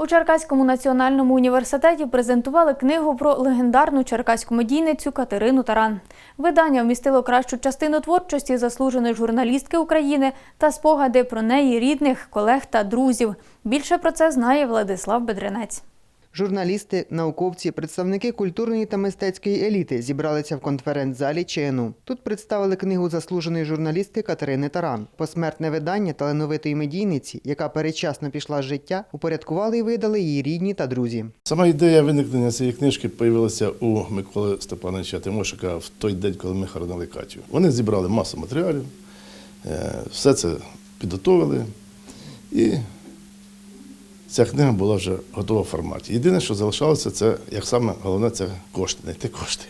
У Черкаському національному університеті презентували книгу про легендарну черкаську медійницю Катерину Таран. Видання вмістило кращу частину творчості заслуженої журналістки України та спогади про неї рідних, колег та друзів. Більше про це знає Владислав Бедренець. Журналісти, науковці, представники культурної та мистецької еліти зібралися в конференц-залі ЧНУ. Тут представили книгу заслуженої журналістки Катерини Таран. Посмертне видання талановитої медійниці, яка передчасно пішла з життя, упорядкували і видали її рідні та друзі. Сама ідея виникнення цієї книжки з'явилася у Миколи Степановича Тимошика в той день, коли ми хоронили Катю. Вони зібрали масу матеріалів, е, все це підготовили, і ця книга була вже готова в форматі. Єдине, що залишалося, це як саме головне, це кошти, знайти кошти.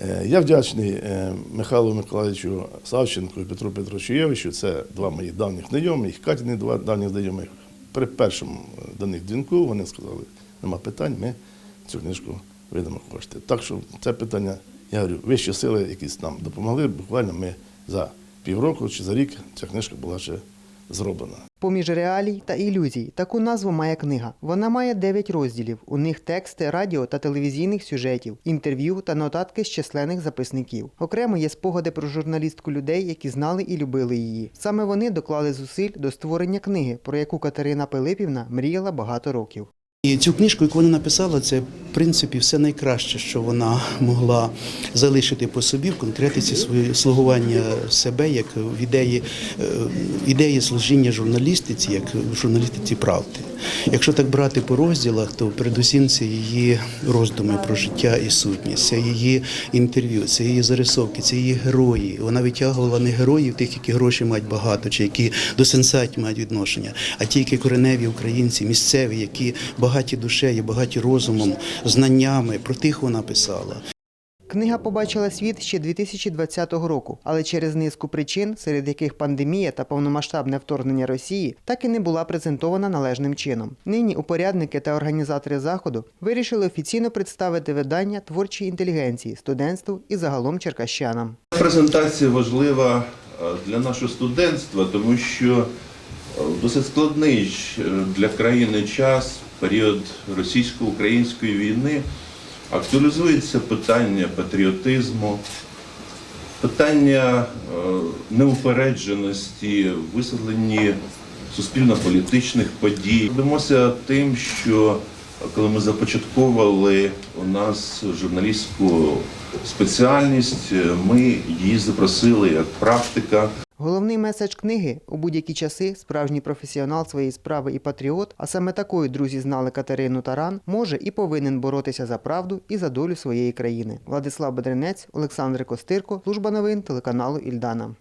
Е, Я вдячний е, Михайлу Миколаївичу Савченку і Петру Петровичу Євичу. Це два моїх давніх знайомих, Катіни два давніх знайомих. При першому е, до них дзвінку вони сказали, нема питань, ми цю книжку видамо кошти. Так що це питання, я говорю, вищі сили якісь нам допомогли. Буквально ми за півроку чи за рік ця книжка була вже зроблена. Поміж реалій та ілюзій таку назву має книга. Вона має 9 розділів. У них тексти радіо та телевізійних сюжетів, інтерв'ю та нотатки з численних записників. Окремо є спогади про журналістку людей, які знали і любили її. Саме вони доклали зусиль до створення книги, про яку Катерина Пилипівна мріяла багато років. І цю книжку, яку вона написала, це в принципі все найкраще, що вона могла залишити по собі в конкретиці своє слугування себе як в ідеї, е, ідеї служіння журналістиці, як в журналістиці правди. Якщо так брати по розділах, то передусім це її роздуми про життя і сутність, це її інтерв'ю, це її зарисовки, це її герої. Вона витягувала не героїв, тих, які гроші мають багато, чи які до сенсацій мають відношення, а ті, які кореневі українці, місцеві, які багаті душею, багаті розумом, знаннями. Про тих вона писала. Книга побачила світ ще 2020 року, але через низку причин, серед яких пандемія та повномасштабне вторгнення Росії, так і не була презентована належним чином. Нині упорядники та організатори заходу вирішили офіційно представити видання творчої інтелігенції студентству і загалом черкащанам. Презентація важлива е, для нашого студентства, тому що е, досить складний е, для країни час, період російсько-української війни, актуалізується питання патріотизму, питання е, неупередженості, висвітленні суспільно-політичних подій. Ведемося тим, що коли ми започатковували у нас журналістську спеціальність, ми її запросили як практика. Головний меседж книги у будь-які часи справжній професіонал своєї справи і патріот, а саме такою друзі знали Катерину Таран, може і повинен боротися за правду і за долю своєї країни. Владислав Бедренець, Олександр Костирко, служба новин телеканалу Ільдана.